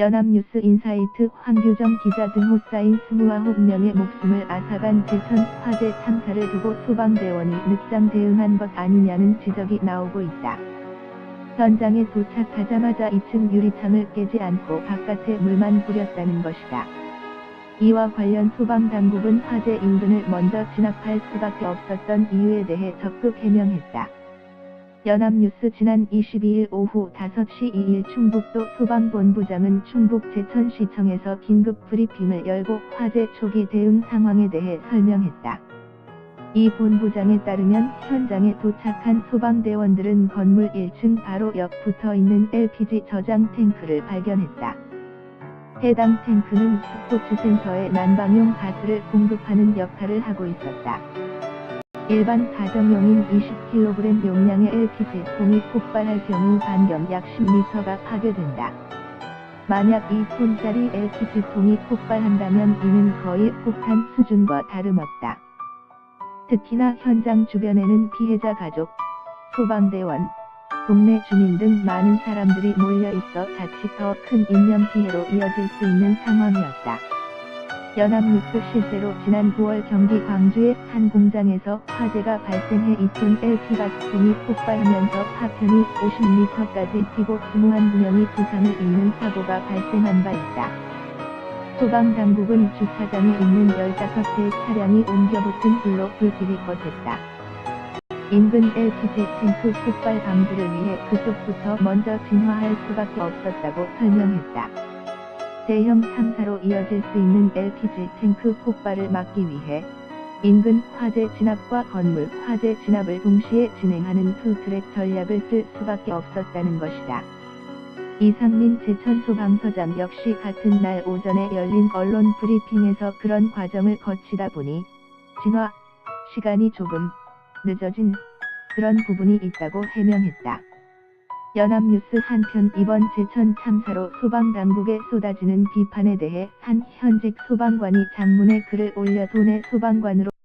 연합뉴스 인사이트 황규정 기자 등 호사인 29명의 목숨을 앗아간 제천 화재 참사를 두고 소방대원이 늦장 대응한 것 아니냐는 지적이 나오고 있다. 현장에 도착하자마자 2층 유리창을 깨지 않고 바깥에 물만 뿌렸다는 것이다. 이와 관련 소방당국은 화재 인근을 먼저 진압할 수밖에 없었던 이유에 대해 적극 해명했다. 연합뉴스 지난 22일 오후 5시 2일 충북도 소방본부장은 충북 제천시청에서 긴급 브리핑을 열고 화재 초기 대응 상황에 대해 설명했다. 이 본부장에 따르면 현장에 도착한 소방대원들은 건물 1층 바로 옆 붙어 있는 LPG 저장 탱크를 발견했다. 해당 탱크는 스포츠센터에 난방용 가스를 공급하는 역할을 하고 있었다. 일반 가정용인 20kg 용량의 LPG통이 폭발할 경우 반경 약 10m가 파괴된다. 만약 2톤짜리 LPG통이 폭발한다면 이는 거의 폭탄 수준과 다름없다. 특히나 현장 주변에는 피해자 가족, 소방대원, 동네 주민 등 많은 사람들이 몰려 있어 자칫 더 큰 인명피해로 이어질 수 있는 상황이었다. 연합뉴스 실제로 지난 9월 경기 광주의 한 공장에서 화재가 발생해 2톤 LP 가스통이 폭발하면서 파편이 50m까지 튀고 21명이 부상을 입는 사고가 발생한 바 있다. 소방당국은 주차장에 있는 15대의 차량이 옮겨붙은 불로 불길이 거셌다. 인근 LPG 탱크 폭발 방지를 위해 그쪽부터 먼저 진화할 수밖에 없었다고 설명했다. 대형 참사로 이어질 수 있는 LPG 탱크 폭발을 막기 위해 인근 화재 진압과 건물 화재 진압을 동시에 진행하는 투트랙 전략을 쓸 수밖에 없었다는 것이다. 이상민 제천소방서장 역시 같은 날 오전에 열린 언론 브리핑에서 그런 과정을 거치다 보니 진화 시간이 조금 늦어진 그런 부분이 있다고 해명했다. 연합뉴스 한편 이번 제천 참사로 소방당국에 쏟아지는 비판에 대해 한 현직 소방관이 장문의 글을 올려 도내 소방관으로